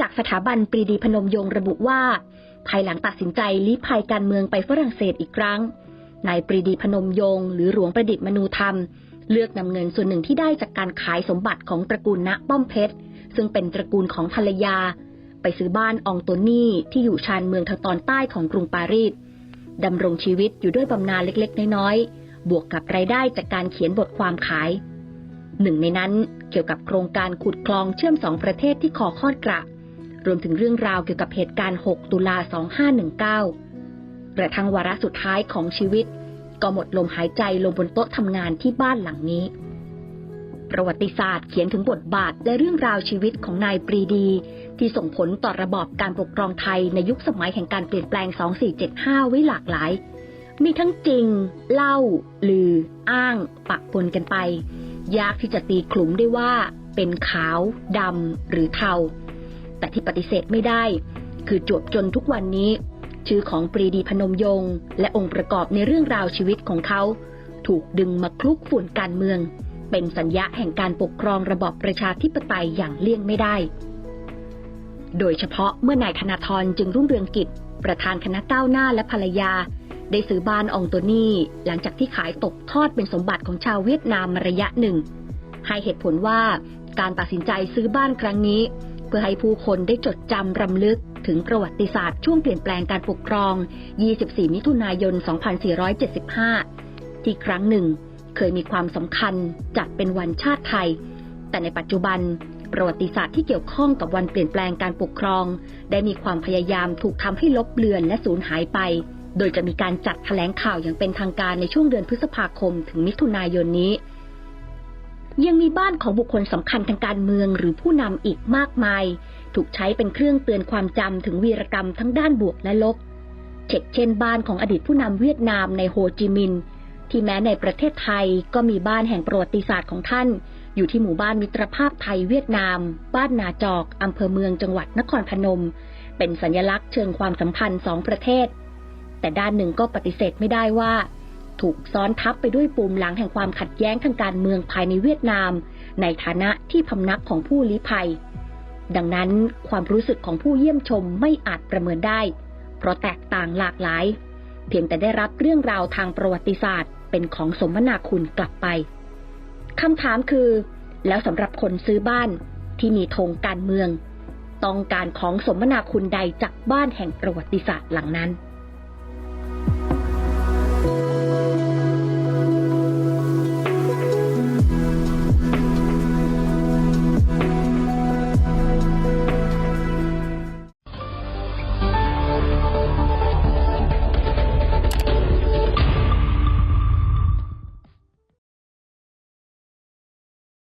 จากสถาบันปรีดีพนมยงค์ระบุว่า ภายหลังตัดสินใจลี้ภัยการเมืองไปฝรั่งเศสอีกครั้ง นายปรีดีพนมยงค์หรือหลวงประดิษฐ์มนูธรรม เลือกนำเงินส่วนหนึ่งที่ได้จากการขายสมบัติของตระกูลณป้อมเพชร ซึ่งเป็นตระกูลของภรรยา ไปซื้อบ้านอองโตนี่ที่อยู่ชานเมืองทางตอนใต้ของกรุงปารีสดำรงชีวิตอยู่ด้วยบำนาญเล็กๆ น้อยๆ บวกกับรายได้จากการเขียนบทความขาย หนึ่งในนั้นเกี่ยวกับโครงการขุดคลองเชื่อมสองประเทศที่คอคอดกระ รวมถึงเรื่องราวเกี่ยวกับเหตุการณ์ 6 ตุลา 2519 กระทั่งวาระสุดท้ายของชีวิต ก็หมดลมหายใจลงบนโต๊ะทำงานที่บ้านหลังนี้ ประวัติศาสตร์เขียนถึงบทบาทและเรื่องราวชีวิตของนายปรีดี ที่ส่งผลต่อระบอบการปกครองไทยในยุคสมัยแห่งการเปลี่ยนแปลง 2475 ไว้หลากหลาย มีทั้งจริง เล่า ลือ อ้างปะปนกันไป ยากที่จะตีขลุ่มได้ว่าเป็นขาวดำหรือเทา แต่ที่ปฏิเสธไม่ได้ คือจวบจนทุกวันนี้ ชื่อของปรีดีพนมยงค์และองค์ประกอบในเรื่องราวชีวิตของเขา ถูกดึงมาคลุกฝุ่นการเมือง เป็นสัญญาแห่งการปกครองระบอบประชาธิปไตยอย่างเลี่ยงไม่ได้ โดยเฉพาะเมื่อนายธนาธรจึงรุ่งเรืองกิจ ประธานคณะก้าวหน้าและภรรยา ได้ซื้อบ้านอองโตนี่หลังจากที่ขายตกทอดเป็นสมบัติของชาวเวียดนามมาระยะหนึ่งให้เหตุผลว่าการตัดสินใจซื้อบ้านครั้งนี้ พื่อให้ผู้คนได้จดจำรำลึกถึงประวัติศาสตร์ช่วงเปลี่ยนแปลงการปกครอง 24 มิถุนายน 2475 ที่ครั้งหนึ่งเคยมีความสำคัญจัดเป็นวันชาติไทย แต่ในปัจจุบันประวัติศาสตร์ที่เกี่ยวข้องกับวันเปลี่ยนแปลงการปกครอง ได้มีความพยายามถูกทำให้ลบเลือนและสูญหายไป โดยจะมีการจัดแถลงข่าวอย่างเป็นทางการในช่วงเดือนพฤษภาคมถึงมิถุนายนนี้ ยังมีบ้านของบุคคลสำคัญทางการเมืองหรือผู้นำอีกมากมาย ถูกใช้เป็นเครื่องเตือนความจำถึงวีรกรรมทั้งด้านบวกและลบ เช่นเช่นบ้านของอดีตผู้นำเวียดนามในโฮจิมินห์ที่แม้ในประเทศไทยก็มีบ้านแห่งประวัติศาสตร์ของท่าน อยู่ที่หมู่บ้านมิตรภาพไทยเวียดนาม บ้านนาจอกอำเภอเมืองจังหวัดนครพนม เป็นสัญลักษณ์เชิงความสัมพันธ์สองประเทศ แต่ด้านหนึ่งก็ปฏิเสธไม่ได้ว่า ถูกซ้อนทับไปด้วยปุ่มหลังแห่งความขัดแย้งทางการเมืองภายในเวียดนาม ในฐานะที่พำนักของผู้ลี้ภัย ดังนั้นความรู้สึกของผู้เยี่ยมชมไม่อาจประเมินได้ เพราะแตกต่างหลากหลาย เพียงแต่ได้รับเรื่องราวทางประวัติศาสตร์ เป็นของสมนาคุณกลับไปคำถามคือ แล้วสำหรับคนซื้อบ้านที่มีธงการเมือง ต้องการของสมนาคุณใดจากบ้านแห่งประวัติศาสตร์หลังนั้น